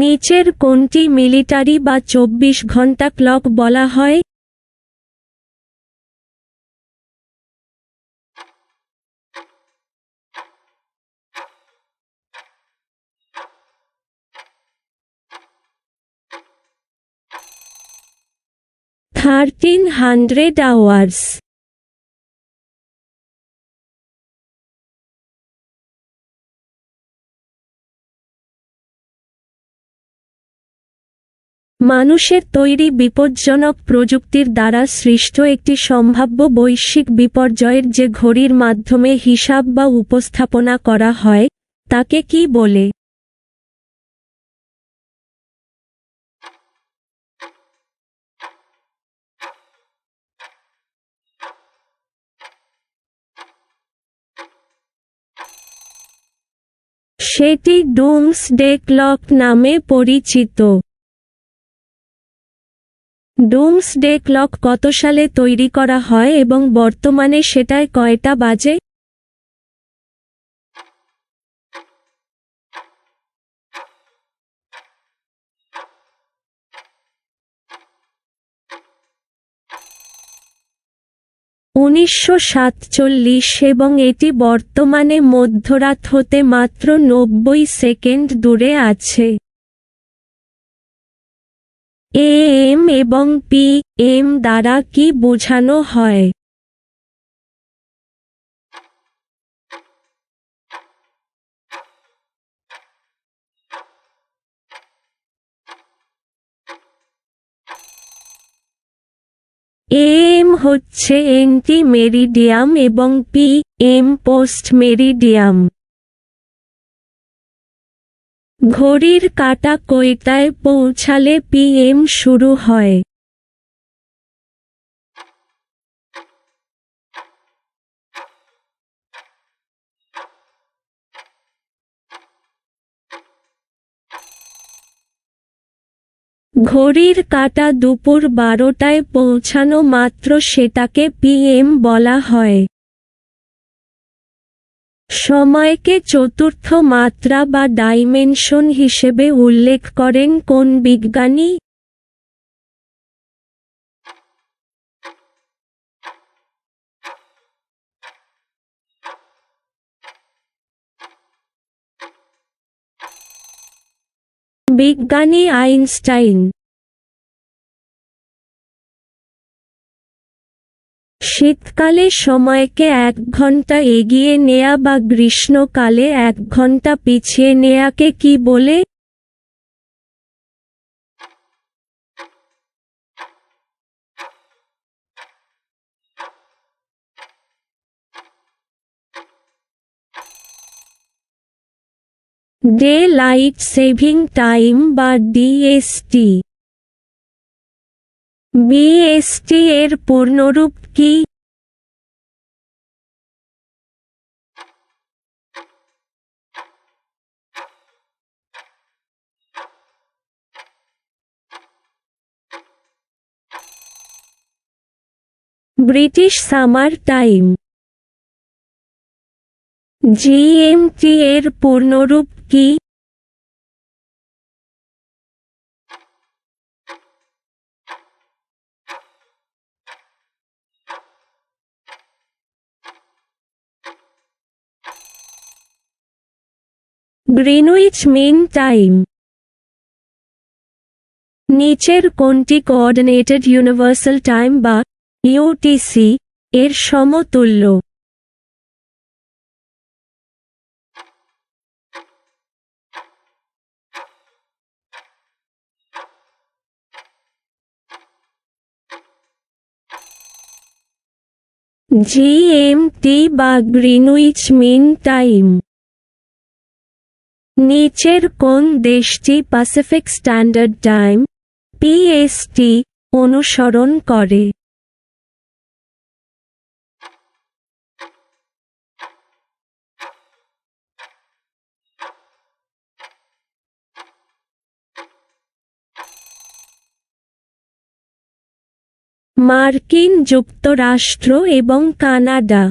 নিচের কোনটি মিলিটারি বা চব্বিশ ঘণ্টা ক্লক বলা হয়? Thirteen hundred hours. মানুষের তৈরি বিপজ্জনক প্রযুক্তির দ্বারা সৃষ্ট একটি সম্ভাব্য বৈশ্বিক বিপর্যয়ের যে ঘড়ির মাধ্যমে হিসাব বা উপস্থাপনা করা হয়, তাকে কি বলে? সেটি ডুমসডে ক্লক নামে পরিচিত। ডুমসডে ক্লক কত সালে তৈরি করা হয় এবং বর্তমানে সেটায় কয়টা বাজে? উনিশশো সাতচল্লিশ এবং এটি বর্তমানে মধ্যরাত হতে মাত্র নব্বই সেকেন্ড দূরে আছে। এম এবং পি, এম দ্বারা কি বোঝানো হয়? এম হচ্ছে এন্টি মেরিডিয়াম এবং পি, এম পোস্ট মেরিডিয়াম ঘড়ির কাটা কয়টায় পৌঁছালে পিএম শুরু হয়? ঘড়ির কাটা দুপুর বারোটায় পৌঁছানো মাত্র সেটাকে পিএম বলা হয়। সময়কে চতুর্থ মাত্রা বা ডাইমেনশন হিসেবে উল্লেখ করেন কোন বিজ্ঞানী? বিজ্ঞানী আইনস্টাইন। শীতকালে সময়কে এক ঘণ্টা এগিয়ে নেয়া বা গ্রীষ্মকালে এক ঘণ্টা পিছিয়ে নেয়াকে কি বলে? ডে লাইট সেভিং টাইম বা ডিএসটি। বিএসটি এর পূর্ণরূপ কি? ব্রিটিশ সামার টাইম জিএমটি এর পূর্ণরূপ কি গ্রিনউইচ মিন টাইম নিচের কোনটি কোঅর্ডিনেটেড ইউনিভার্সাল টাইম বা ইউটিসি এর সমতুল্য। জিএমটি বা গ্রিনউইচ মিন টাইম নিচের কোন দেশটি প্যাসিফিক স্ট্যান্ডার্ড টাইম পিএসটি অনুসরণ করে? মার্কিন যুক্তরাষ্ট্র এবং কানাডা।